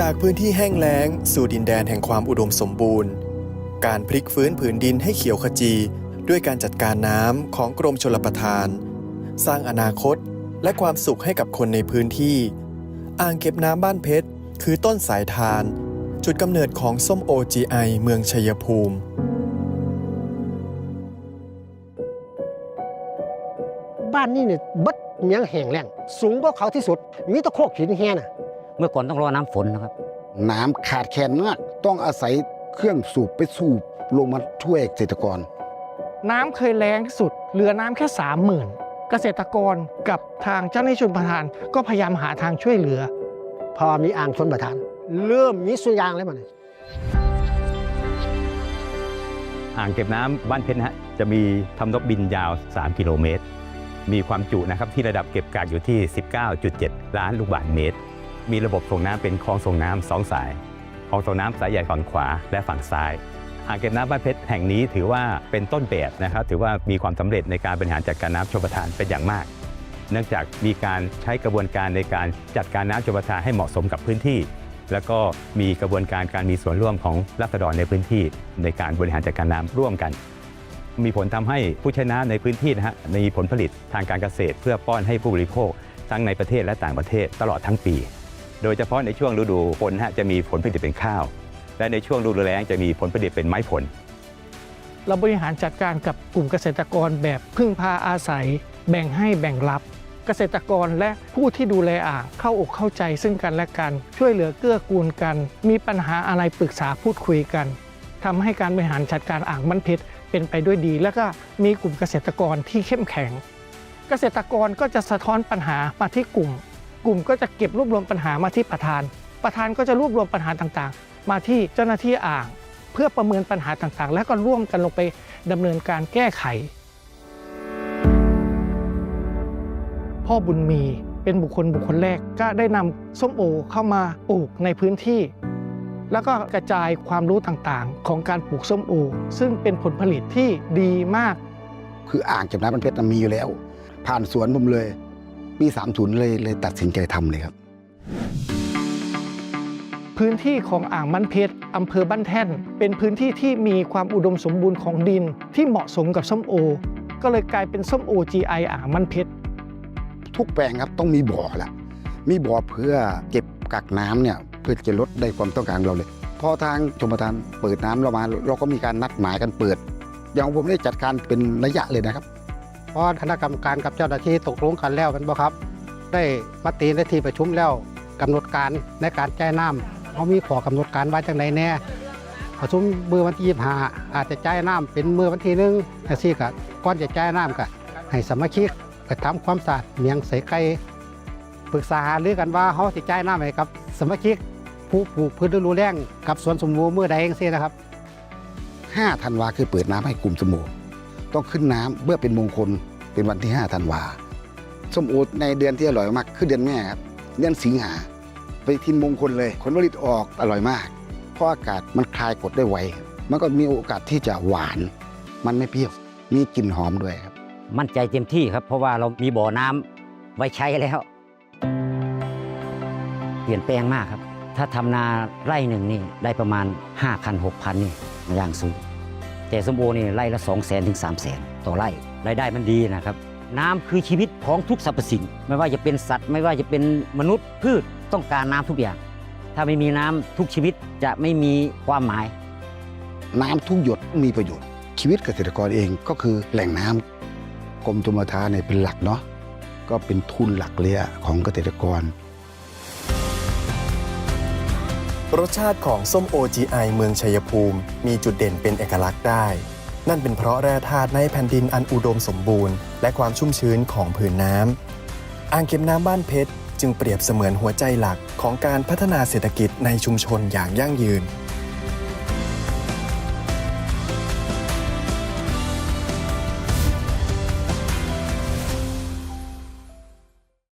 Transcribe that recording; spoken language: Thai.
จากพื้นที่แห้งแล้ง สู่ดินแดนแห่งความอุดมสมบูรณ์ การพลิกฟื้นผืนดินให้เขียวขจี ด้วยการจัดการน้ำของกรมชลประทาน สร้างอนาคตและความสุขให้กับคนในพื้นที่ อ่างเก็บน้ำบ้านเพชร คือต้นสายทาน จุดกำเนิดของส้มโอ GI เมืองชัยภูมิบ้านนี่เนี่ยบัดเมียงแห้งแล้งสูงกว่าเขาที่สุด มีตะโคกหินแห่น่ะ เมื่อก่อนต้องรอน้ำฝนนะครับ น้ำขาดแคลนมากต้องอาศัยเครื่องสูบไปสูบลงมาช่วยเกษตรกร น้ำเคยแรงที่สุดเหลือน้ำแค่สามหมื่นเกษตรกรกับทางเจ้าหน้าที่ชนประทานก็พยายามหาทางช่วยเหลือ พอมีอ่างชนประทาน เริ่มมีสุยางแล้วมันอ่างเก็บน้ำบ้านเพชรนะฮะจะมีทำนกบินยาว 3 กิโลเมตร มีความจุนะครับที่ระดับเก็บกักอยู่ที่ 19.7 ล้านลูกบาศก์เมตร มีระบบส่งน้ำเป็นคลองส่งน้ำสองสาย คลองส่งน้ำสายใหญ่ฝั่งขวาและฝั่งซ้ายอ่างเก็บน้ำบ้านเพชรแห่งนี้ถือว่าเป็นต้นแบบนะครับ ถือว่ามีความสำเร็จในการบริหารจัดการน้ำชลประทานเป็นอย่างมาก เนื่องจากมีการใช้กระบวนการในการจัดการน้ำชลประทานให้เหมาะสมกับพื้นที่ แล้วก็มีกระบวนการการมีส่วนร่วมของรัษฎรในพื้นที่ ในการบริหารจัดการน้ำร่วมกัน มีผลทำให้ผู้ใช้น้ำในพื้นที่นะฮะมีผลผลิตทางการเกษตร เพื่อป้อนให้ผู้บริโภคทั้งในประเทศและต่างประเทศตลอดทั้งปี โดยเฉพาะในช่วงฤดูฝนฮะจะมีผลผลิตเป็นข้าว และในช่วงฤดูแล้งจะมีผลผลิตเป็นไม้ผล เราบริหารจัดการกับกลุ่มเกษตรกรแบบพึ่งพาอาศัย แบ่งให้แบ่งรับ เกษตรกรและผู้ที่ดูแลอ่างเข้าอกเข้าใจซึ่งกันและกัน ช่วยเหลือเกื้อกูลกัน มีปัญหาอะไรปรึกษาพูดคุยกันทำให้การบริหารจัดการอ่างมันเพชรเป็นไปด้วยดี แล้วก็มีกลุ่มเกษตรกรที่เข้มแข็ง เกษตรกรก็จะสะท้อนปัญหามาที่กลุ่ม กลุ่มก็จะเก็บรวบรวมปัญหามาที่ประธาน ประธานก็จะรวบรวมปัญหาต่างๆ มาที่เจ้าหน้าที่อ่าง เพื่อประเมินปัญหาต่างๆ แล้วก็ร่วมกันลงไปดำเนินการแก้ไข พ่อบุญมีเป็นบุคคลบุคคลแรกก็ได้นำส้มโอเข้ามาปลูกในพื้นที่ แล้วก็กระจายความรู้ต่างๆ ของการปลูกส้มโอ ซึ่งเป็นผลผลิตที่ดีมาก คืออ่างเก็บน้ำมันเพชรมีอยู่แล้ว ผ่านสวนผมเลย ปี 30 เลยเลยตัดสินใจทำเลยครับ พื้นที่ของอ่างมันเพชรอำเภอบ้านแท่น เป็นพื้นที่ที่มีความอุดมสมบูรณ์ของดินที่เหมาะสมกับส้มโอ ก็เลยกลายเป็นส้มโอ GI อ่างมันเพชรทุกแปลงครับต้องมีบ่อละมีบ่อเพื่อเก็บกักน้ำเนี่ยเพื่อจะลดได้ความต้องการของเราเลย พอทางชมประทานเปิดน้ำเรามา เราก็มีการนัดหมายกันเปิด อย่างผมได้จัดการเป็นระยะเลยนะครับ พอคณะกรรมการกับเจ้าหน้าที่ตกลงกันแล้วเป็นบ่ครับ ได้มติในที่ประชุมแล้วกำหนดการในการจ่ายน้ำเขามีขอกำหนดการไว้จังไหนแน่ประชุมมือวันที่25อาจจะจ่ายน้ำเป็นมือวันที่หนึ่งแต่ซี่ก็ก่อนจะจ่ายน้ำก็ให้สมาชิกไปทำความสะอาดเมียงใส่ไก่ปรึกษาหารือกันว่าเขาจะจ่ายน้ำให้กับ สมาชิกผู้ปลูกพืชฤดูแล้งกับสวนสมบูรณ์มือใดเองซี่นะครับ5ธันวาคือเปิดน้ำให้กลุ่มสมุ ต้องขึ้นน้ำเพื่อเป็นมงคลเป็นวันที่ 5 ธันวาส้มโอในเดือนที่อร่อยมากคือเดือนแม่ครับเดือนสิงหาไปทินมงคลเลยผลผลิตออกอร่อยมาก เพราะอากาศมันคลายกดได้ไวมันก็มีโอกาสที่จะหวาน มันไม่เปรี้ยวมีกลิ่นหอมด้วยครับ มั่นใจเต็มที่ครับ เพราะว่าเรามีบ่อน้ำไว้ใช้แล้ว เปลี่ยนแปลงมากครับ ถ้าทำนาไร่หนึ่งนี่ได้ประมาณ5 0 0 0 6 0 0นี่อย่างสูง แต่สมโอนี่ไร่ละ2 0 0 0 0 0ถึง3 0 0 0 0 0 ต่อไร่รายได้มันดีนะครับ น้ำคือชีวิตของทุกสรรพสิ่ง ไม่ว่าจะเป็นสัตว์ ไม่ว่าจะเป็นมนุษย์พืชต้องการน้ำทุกอย่าง ถ้าไม่มีน้ำทุกชีวิตจะไม่มีความหมาย น้ำทุกหยดมีประโยชน์ ชีวิตเกษตรกรเองก็คือแหล่งน้ำกรมชลประทานเนี่ยเป็นหลักเนาะก็เป็นทุนหลักเลยของเกษตรกร รสชาติของส้มโอ GI เมืองชัยภูมิ มีจุดเด่นเป็นเอกลักษณ์ได้ นั่นเป็นเพราะแร่ธาตุในแผ่นดินอันอุดมสมบูรณ์ และความชุ่มชื้นของผืนน้ำอ่างเก็บน้ำบ้านเพชร จึงเปรียบเสมือนหัวใจหลักของการพัฒนาเศรษฐกิจในชุมชนอย่างยั่งยืน